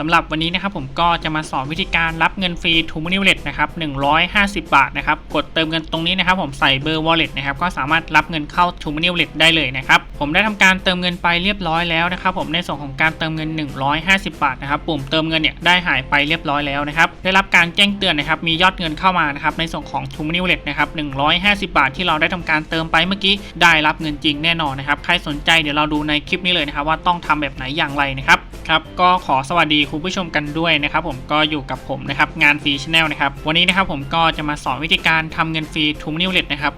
สำหรับวันนี้นะครับผมก็จะมาสอนวิธีการรับเงินฟรี t ูม o นิวลตนะครับ150 บาทนะครับกดเติมเงินตรงนี้นะครับผมใส่เบอร์ wallet นะครับก็สามารถรับเงินเข้า t ูม o นิวลตได้เลยนะครับผมได้ทำการเติมเงินไปเรียบร้อยแล้วนะครับผมในส่วนของการเติมเงิน 150 บาทนะครับปุ่มเติมเงินเนี่ยได้หายไปเรียบร้อยแล้วนะครับได้รับการแจ้งเตือนนะครับมียอดเงินเข้ามานะครับในส่วนของ t ูม o นิวลตนะครับ150 บาท ที่เราได้ทำการเติมไปเมื่อกี้ได้รับเงินจริงแน่นอนนะครับใครสนใจเดี๋ยวเราดูในคลิปนี้เลยนะครับว่าต้องทำแบบไหนอย่างไรนะครับ ครับก็ขอสวัสดีคุณผู้ชมกันด้วยนะครับผมก็อยู่กับผมนะครับงานฟรีชแนลนะครับวันนี้นะครับผมก็จะมาสอนวิธีการทำเงินฟรีทูมนิวเลตนะครับ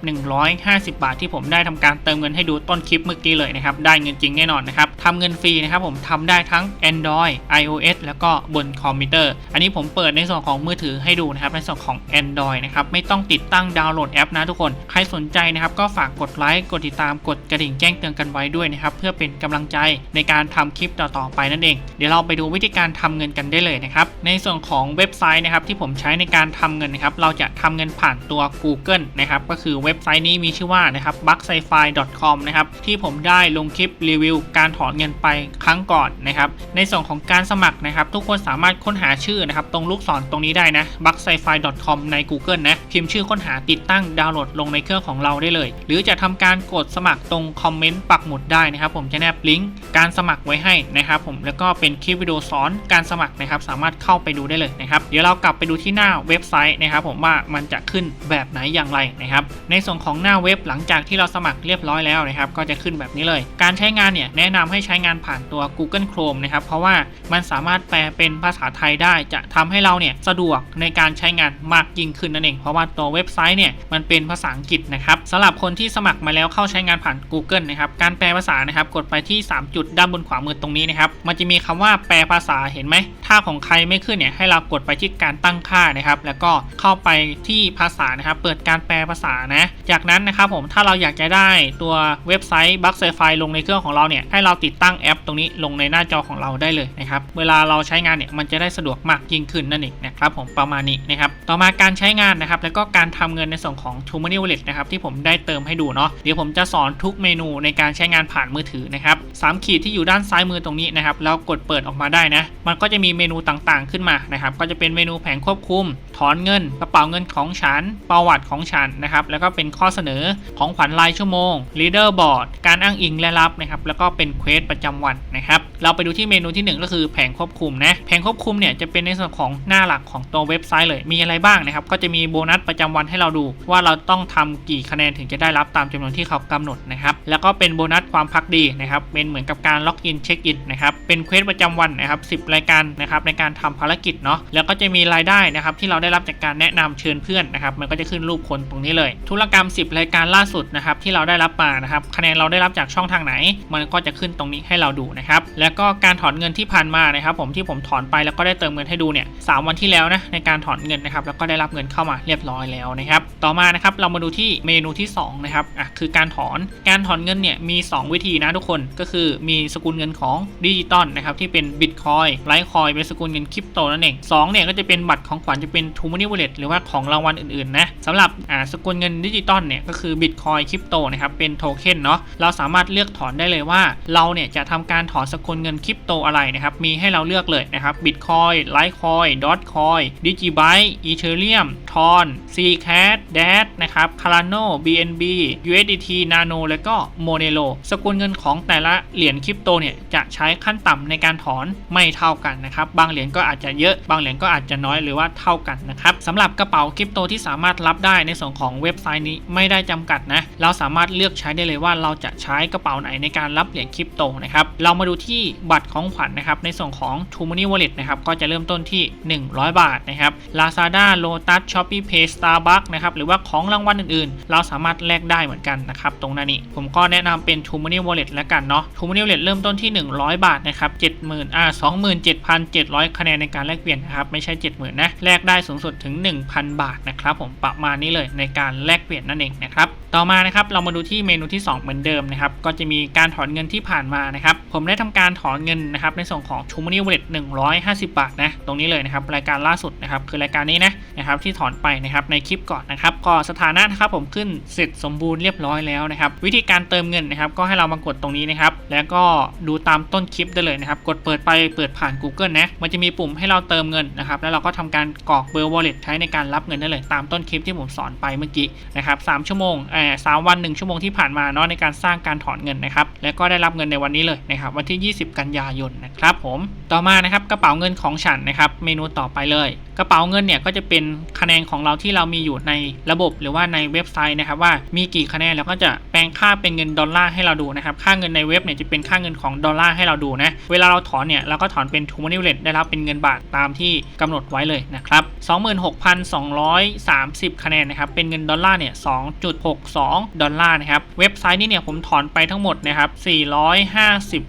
150 บาทที่ผมได้ทำการเติมเงินให้ดูต้นคลิปเมื่อกี้เลยนะครับได้เงินจริงแน่นอนนะครับทำเงินฟรีนะครับผมทำได้ทั้ง Android iOS แล้วก็บนคอมพิวเตอร์ อันนี้ผมเปิดในส่วนของมือถือให้ดูนะครับในส่วนของ Android นะครับไม่ต้องติดตั้งดาวน์โหลดแอปนะทุกคนใครสนใจนะครับก็ฝากกดไลค์กดติดตามกดกระดิ่งแจ้งเตือนกันไว้ด้วยนะครับเพื่อเป็นกำลังใจในการทำคลิปต่อๆไปนั่นเองเดี๋ยวเราไปดูวิธีการทำเงินกันได้เลยนะครับ ในส่วนของเว็บไซต์นะครับที่ผมใช้ในการทำเงินนะครับ เราจะทำเงินผ่านตัว Google นะครับ ก็คือเว็บไซต์นี้มีชื่อว่านะครับ b u c k s i f i c o m นะครับที่ผมได้ลงคลิปรีวิว การถอนเงินไปครั้งก่อนนะครับในส่วนของการสมัครนะครับ ทุกคนสามารถค้นหาชื่อนะครับตรงลูกศรตรงนี้ได้นะ b u c k s i f i c o m ใน Google นะพิมพ์ชื่อค้นหาติดตั้งดาวน์โหลดลงในเครื่องของเราได้เลย หรือจะทำการกดสมัครตรงคอมเมนต์ปักหมุดได้นะครับ ผมจะแนบลิงก์การสมัครไว้ให้นะครับ ผมแล้วก็เป็นคลิปวิดีโอสอนการสมัครนะครับ สามารถเข้าไปดูได้เลยนะครับ เดี๋ยวเรากลับไปดูที่หน้าเว็บไซต์นะครับ ผมว่ามันจะขึ้นแบบไหนอย่างไรนะครับ ในส่วนของหน้าเว็บหลังจากที่เราสมัครเรียบร้อยแล้วนะครับ ก็จะขึ้นแบบนี้เลย การใช้งานเนี่ยแนะนำให้ใช้งานผ่านตัว Google Chrome นะครับ เพราะว่ามันสามารถแปลเป็นภาษาไทยได้ จะทำให้เราเนี่ยสะดวกในการใช้งานมากยิ่งขึ้นนั่นเอง เพราะว่าตัวเว็บไซต์เนี่ยมันเป็นภาษาอังกฤษนะครับสำหรับคนที่สมัครมาแล้วเข้าใช้งานผ่าน Google นะครับ การแปลภาษานะครับ กดไปที่ 3 จุดด้านบนขวามือตรงนี้นะครับ มันจะมีคำว่าแปลภาษาเห็นไหม ถ้าของใครไม่ขึ้นเนี่ยให้เรากดไปที่การตั้งค่านะครับ แล้วก็เข้าไปที่ภาษานะครับ เปิดการแปลภาษานะ จากนั้นนะครับผมถ้าเราอยากจะได้ตัวเว็บไซต์บัคเซฟลงในเครื่องของเราเนี่ยให้เราติดตั้งแอป ตรงนี้ลงในหน้าจอของเราได้เลยนะครับ เวลาเราใช้งานเนี่ยมันจะได้สะดวกมากยิ่งขึ้นนั่นเองนะครับผมประมาณนี้นะครับ ต่อมาการใช้งานนะครับ แล้วก็การทำเงินในส่วนของ t ู m o n e y Wallet นะครับที่ผมได้เติมให้ดูเนาะเดี๋ยวผมจะสอนทุกเมนูในการใช้งานผ่านมือถือนะครับสามขีดที่อยู่ด้านซ้ายมือตรงนี้นะครับแล้วกดเปิดออกมาได้นะ มันก็จะมีเมนูต่างๆขึ้นมานะครับ ก็จะเป็นเมนูแผงควบคุม ถอนเงิน กระเป๋าเงินของฉัน ประวัติของฉันนะครับ แล้วก็เป็นข้อเสนอของขวัญรายชั่วโมง leader board การอ้างอิงและรับนะครับ แล้วก็เป็นเควสประจำวันนะครับเราไปดูที่เมนูที่หนึ่งก็คือแผงควบคุมนะแผงควบคุมเนี่ยจะเป็นในส่วนของหน้าหลักของตัวเว็บไซต์เลยมีอะไรบ้างนะครับก็จะมีโบนัสประจำวันให้เราดู ว่าเราต้องทำกี่คะแนนถึงจะได้รับตามจำนวนที่เขากำหนดนะครับแล้วก็เป็นโบนัสความพักดีนะครับเป็นเหมือนกับการล็อกอินเช็คอินนะครับเป็นเควสประจำวันนะครับ 10 รายการนะครับในการทำภารกิจเนาะแล้วก็จะมีรายได้นะครับที่เราได้รับจากการแนะนำเชิญเพื่อนนะครับมันก็จะขึ้นรูปคนตรงนี้เลย ธุรกรรม 10 รายการล่าสุดนะครับที่เราได้รับมานะครับคะแนนเราได้รับจากช่องทางไหน มันก็จะขึ้นตรงนี้ให้เราดูนะครับแล้แล้วก็การถอนเงินที่ผ่านมานะครับผมที่ผมถอนไปแล้วก็ได้เติมเงินให้ดูเนี่ยสวันที่แล้วนะในการถอนเงินนะครับแล้วก็ได้รับเงินเข้ามาเรียบร้อยแล้วนะครับต่อมานะครับเรามาดูที่เมนูที่2นะครับอะคือการถอนการถอนเงินเนี่ยมี 2 วิธีนะทุกคนก็คือมีสกุลเงินของดิจิตอลนะครับที่เป็นบิตคอยไลท์คอยเป็นสกุลเงินคริปโตนั่นเอง2เนี่ยก็จะเป็นบัตรของขวัญจะเป็นทูมานิวเลตหรือว่าของรางวัลอื่นๆนะสำหรับอ่าสกุลเงินดิจิตอลเนี่ยก็คือบิตคอยคริปโตนะครับเป็นโทเค็นเนาะเราสามารถเลือกถอนได้เลยว่าเราเนี่ยจะทำการถอนสกุลเงินคริปโตอะไรนะครับ มีให้เราเลือกเลยนะครับบิตคอยไลท์คอยดอทคอยดิจิไบต์อีเทเรียมทอนซีแคทแดดนะครับคาราโน BNB USDT Nano แล้วก็ Monero สกุลเงินของแต่ละเหรียญคริปโตเนี่ยจะใช้ขั้นต่ำในการถอนไม่เท่ากันนะครับ บางเหรียญก็อาจจะเยอะ บางเหรียญก็อาจจะน้อยหรือว่าเท่ากันนะครับสำหรับกระเป๋าคริปโตที่สามารถรับได้ในส่วนของเว็บไซต์นี้ไม่ได้จำกัดนะ เราสามารถเลือกใช้ได้เลยว่าเราจะใช้กระเป๋าไหนในการรับเหรียญคริปโตนะครับ เรามาดูที่บัตรของขวัญนนะครับ ในส่วนของ t ู m o n e y Wallet นะครับ ก็จะเริ่มต้นที่ 100 บาทนะครับ Lazada Lotus Shopee Pay Starbucks นะครับ หรือว่าของรางวัลอื่นๆ เราสามารถแลกได้เหมือนกันนะครับ ตรงหน้านี้ผมก็แนะนำเป็น t ู m o n e y Wallet แล้วกันเนาะ t ู m o n e y Wallet เริ่มต้นที่ 100 บาทนะครับ70,000อ่า27,700 คะแนนในการแลกเปลี่ยนนะครับ ไม่ใช่ 70,000นะแลกได้สูงสุดถึง 1,000 บาทนะครับผมประมาณนี้เลยในการแลกเปลี่ยนนั่นเองนะครับต่อมานะครับเรามาดูที่เมนูที่ 2 เหมือนเดิมนะครับก็จะมีการถอนเงินที่ผ่านมานะครับผมได้ทำการถอนเงินนะครับในส่วนของ t ู m o n e y Wallet 150บาทนะตรงนี้เลยนะครับรายการล่าสุดนะครับคือรายการนี้นะ นะครับที่ถอนไปนะครับในคลิปก่อนนะครับก็สถานะนะครับผมขึ้นเสร็จสมบูรณ์เรียบร้อยแล้วนะครับวิธีการเติมเงินนะครับก็ให้เรามากดตรงนี้นะครับแล้วก็ดูตามต้นคลิปได้เลยนะครับกดเปิดไปเปิดผ่าน Google นะมันจะมีปุ่มให้เราเติมเงินนะครับแล้วเราก็ทำการกรอกเบอร์ wallet ใช้ในการรับเงินได้เลย ตามต้นคลิปที่ผมสอนไปเมื่อกี้นะครับสามชั่วโมงเอ่อสามวันหนึ่งชั่วโมงที่ผ่านมาเนาะในการสร้างการถอนเงินนะครับแล้วก็ได้รับเงินในวันนี้เลยนะครับวันที่ 20 กันยายนนะครับผมต่อมานะครับกระเป๋าเงินของฉันนะครับเมนูต่อไปเลย กระเป๋าเงินเนี่ยก็จะเป็นคะแนนของเราที่เรามีอยู่ในระบบหรือว่าในเว็บไซต์นะครับว่ามีกี่คะแนนแล้วก็จะแปลงค่าเป็นเงินดอลลาร์ให้เราดูนะครับค่าเงินในเว็บเนี่ยจะเป็นค่าเงินของดอลลาร์ให้เราดูนะเวลาเราถอนเนี่ยเราก็ถอนเป็นทูมานิเลตได้รับเป็นเงินบาทตามที่กำหนดไว้เลยนะครับ26,230 คะแนนนะครับเป็นเงินดอลลาร์เนี่ย2.62 ดอลลาร์นะครับเว็บไซต์นี้เนี่ยผมถอนไปทั้งหมดนะครับ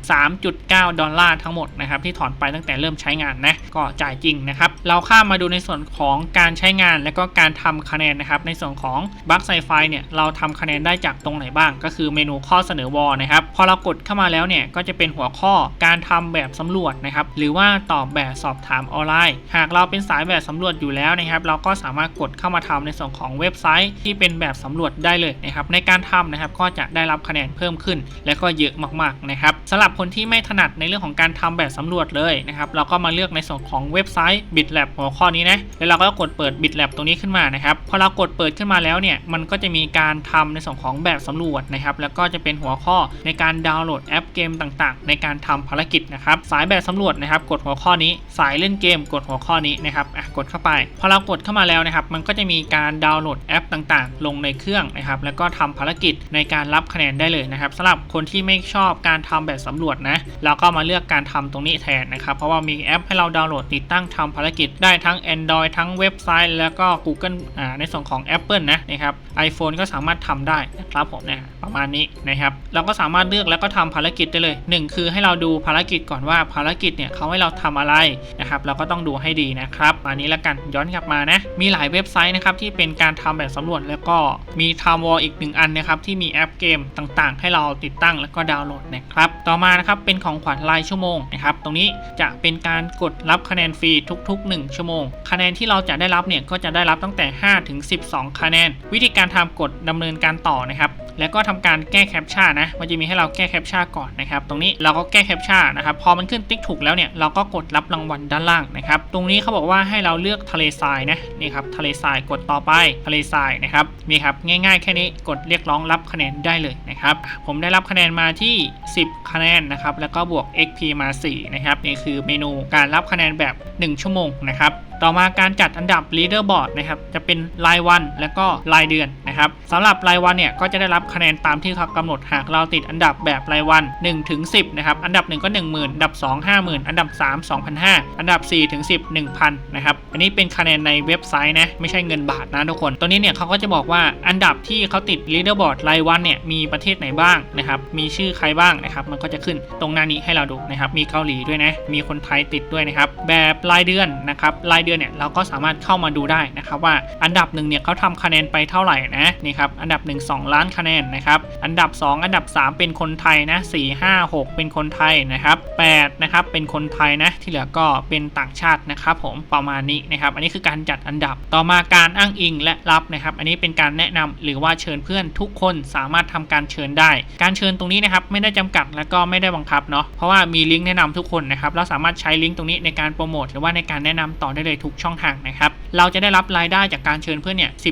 453.9 ดอลลาร์ทั้งหมดนะครับที่ถอนไปตั้งแต่เริ่มใช้งานนะก็จ่ายจริงนะครับเราข้ามมาดูในส่วนของการการใช้งานและก็การทำคะแนนนะครับ ในส่วนของบัคไซไฟเนี่ยเราทำคะแนนได้จากตรงไหนบ้าง ก็คือเมนูข้อเสนอวอลนะครับ พอเรากดเข้ามาแล้วเนี่ยก็จะเป็นหัวข้อการทำแบบสำรวจนะครับ หรือว่าตอบแบบสอบถามออนไลน์ หากเราเป็นสายแบบสำรวจอยู่แล้วนะครับ เราก็สามารถกดเข้ามาทำในส่วนของเว็บไซต์ที่เป็นแบบสำรวจได้เลยนะครับ ในการทำนะครับก็จะได้รับคะแนนเพิ่มขึ้น และก็เยอะมากๆนะครับสำหรับคนที่ไม่ถนัดในเรื่องของการทำแบบสำรวจเลยนะครับ เราก็มาเลือกในส่วนของเว็บไซต์ BitLab หัวข้อนี้นะแล้วเราก็กดเปิด BitLab ตรงนี้ขึ้นมานะครับพอเรากดเปิดขึ้นมาแล้วเนี่ยมันก็จะมีการทำในส่วนของแบบสำรวจนะครับแล้วก็จะเป็นหัวข้อในการดาวน์โหลดแอปเกมต่างๆ ในการทำภารกิจนะครับสายแบบสำรวจนะครับกดหัวข้อนี้ สายเล่นเกมกดหัวข้อนี้นะครับอะกดเข้าไป พอเรากดเข้ามาแล้วนะครับมันก็จะมีการดาวน์โหลดแอปต่างๆ ลงในเครื่องนะครับแล้วก็ทำภารกิจในการรับคะแนนได้เลยนะครับสำหรับคนที่ไม่ชอบการทำแบบสำรวจนะเราก็มาเลือกการทำตรงนี้แทนนะครับเพราะว่ามีแอปให้เราดาวน์โหลดติดตั้งทำภารกิจได้ทั้ง Android ทั้งเว็บไซต์แล้วก็ Google อ่าในส่วนของ Apple นะนะครับ iPhone ก็สามารถทำได้นะครับผมนะประมาณนี้นะครับเราก็สามารถเลือกแล้วก็ทำภารกิจได้เลยหนึ่งคือให้เราดูภารกิจก่อนว่าภารกิจเนี่ยเขาให้เราทำอะไรนะครับเราก็ต้องดูให้ดีนะครับอันนี้ละกันย้อนกลับมานะมีหลายเว็บไซต์นะครับที่เป็นการทำแบบสำรวจแล้วก็มีทำวอลอีกหนึ่งอันนะครับที่มีแอปเกมต่างๆ ให้เราติดตั้งแล้วก็ดาวน์โหลดนะครับต่อมานะครับเป็นของขวัญรายชั่วโมงนะครับตรงนี้จะเป็นการกดรับคะแนนฟรีทุก ๆ 1 ชั่วโมง คะแนนที่เราจะได้รับเนี่ยก็จะได้รับตั้งแต่ 5 ถึง 12 คะแนน วิธีการทำกดดำเนินการต่อนะครับ แล้วก็ทำการแก้แคปชั่นนะมันจะมีให้เราแก้แคปชั่นก่อนนะครับ ตรงนี้เราก็แก้แคปชั่นนะครับ พอมันขึ้นติ๊กถูกแล้วเนี่ยเราก็กดรับรางวัลด้านล่างนะครับ ตรงนี้เขาบอกว่าให้เราเลือกทะเลทรายนะนี่ครับทะเลทรายกดต่อไปทะเลทรายนะครับมีครับง่ายๆ แค่นี้กดเรียกร้องรับคะแนนได้เลยนะครับ ผมได้รับคะแนนมาที่ 10 คะแนนนะครับแล้วก็บวก XP มา4นะครับนี่คือเมนูการรับคะแนนแบบ 1 ชั่วโมงนะครับ ต่อมาการจัดอันดับ leaderboard นะครับจะเป็นรายวันและก็รายเดือนนะครับสำหรับรายวันเนี่ยก็จะได้รับคะแนนตามที่เขากำหนดหากเราติดอันดับแบบรายวัน1ถึง10นะครับอันดับ 1 ก็ 10,000อันดับ 2 50,000 อันดับ 3 2,500 อันดับ4ถึง10 1,000นะครับอันนี้เป็นคะแนนในเว็บไซต์นะไม่ใช่เงินบาทนะทุกคนตัวนี้เนี่ยเขาก็จะบอกว่าอันดับที่เขาติด leaderboard รายวันเนี่ยมีประเทศไหนบ้างนะครับมีชื่อใครบ้างนะครับมันก็จะขึ้นตรงหน้านี้ให้เราดูนะครับมีเกาหลีด้วยนะมีคนไทยติดด้วยนะครับแบบรายเดือนนะครับรายเดือนเนี่ยเราก็สามารถเข้ามาดูได้นะครับว่าอันดับหนึ่งเนี่ยเขาทำคะแนนไปเท่าไหร่นะนี่ครับอันดับ 1 2 ล้านคะแนนนะครับอันดับ 2 อันดับ 3 เป็นคนไทยนะ4 5 6 เป็นคนไทยนะครับ8นะครับเป็นคนไทยนะที่เหลือก็เป็นต่างชาตินะครับผมประมาณนี้นะครับอันนี้คือการจัดอันดับต่อมาการอ้างอิงและรับนะครับ อันนี้เป็นการแนะนำหรือว่าเชิญเพื่อนทุกคนสามารถทำการเชิญได้ การเชิญตรงนี้นะครับไม่ได้จำกัดแล้วก็ไม่ได้บังคับเนาะเพราะว่ามีลิงก์แนะนำทุกคนนะครับเราสามารถใช้ลิงก์ตรงนี้ในการโปรโมทหรือว่าในการแนะนำต่อได้เลยทุกช่องทางนะครับ เราจะได้รับรายได้จากการเชิญเพื่อนเนี่ยสิ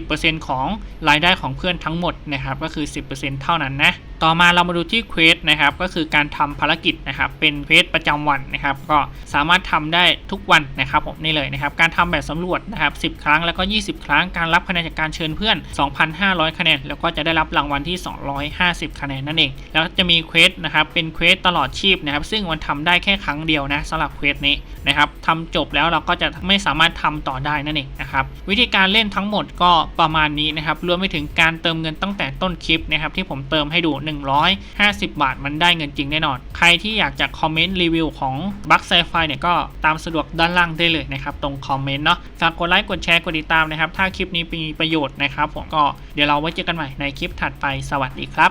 ของรายได้ของเพื่อนทั้งหมดนะครับ ก็คือ 10%เท่านั้นนะ ต่อมาเรามาดูที่เควสนะครับก็คือการทำภารกิจนะครับเป็นเควสประจำวันนะครับก็สามารถทำได้ทุกวันนะครับผมนี่เลยนะครับการทำแบบสำรวจนะครับ10 ครั้งแล้วก็ 20 ครั้งการรับคะแนนจากการเชิญเพื่อน 2,500 คะแนน แล้วก็จะได้รับรางวัลที่ 250 คะแนนนั่นเอง แล้วจะมีเควสนะครับเป็นเควสตลอดชีพนะครับซึ่งมันทำได้แค่ครั้งเดียวนะสำหรับเควสนี้นะครับทำจบแล้วเราก็จะไม่สามารถทำต่อได้นั่นเองนะครับวิธีการเล่นทั้งหมดก็ประมาณนี้นะครับรวมไปถึงการเติมเงินตั้งแต่ต้นคลิปนะครับที่ผมเติมให้ดู150 บาทมันได้เงินจริงแน่นอน ใครที่อยากจะคอมเมนต์รีวิวของบัคไซไฟเนี่ยก็ตามสะดวกด้านล่างได้เลยนะครับ ตรงคอมเมนต์เนาะฝากกดไลค์กดแชร์กดติดตามนะครับ ถ้าคลิปนี้มีประโยชน์นะครับผมก็เดี๋ยวเราไว้เจอกันใหม่ในคลิปถัดไปสวัสดีครับ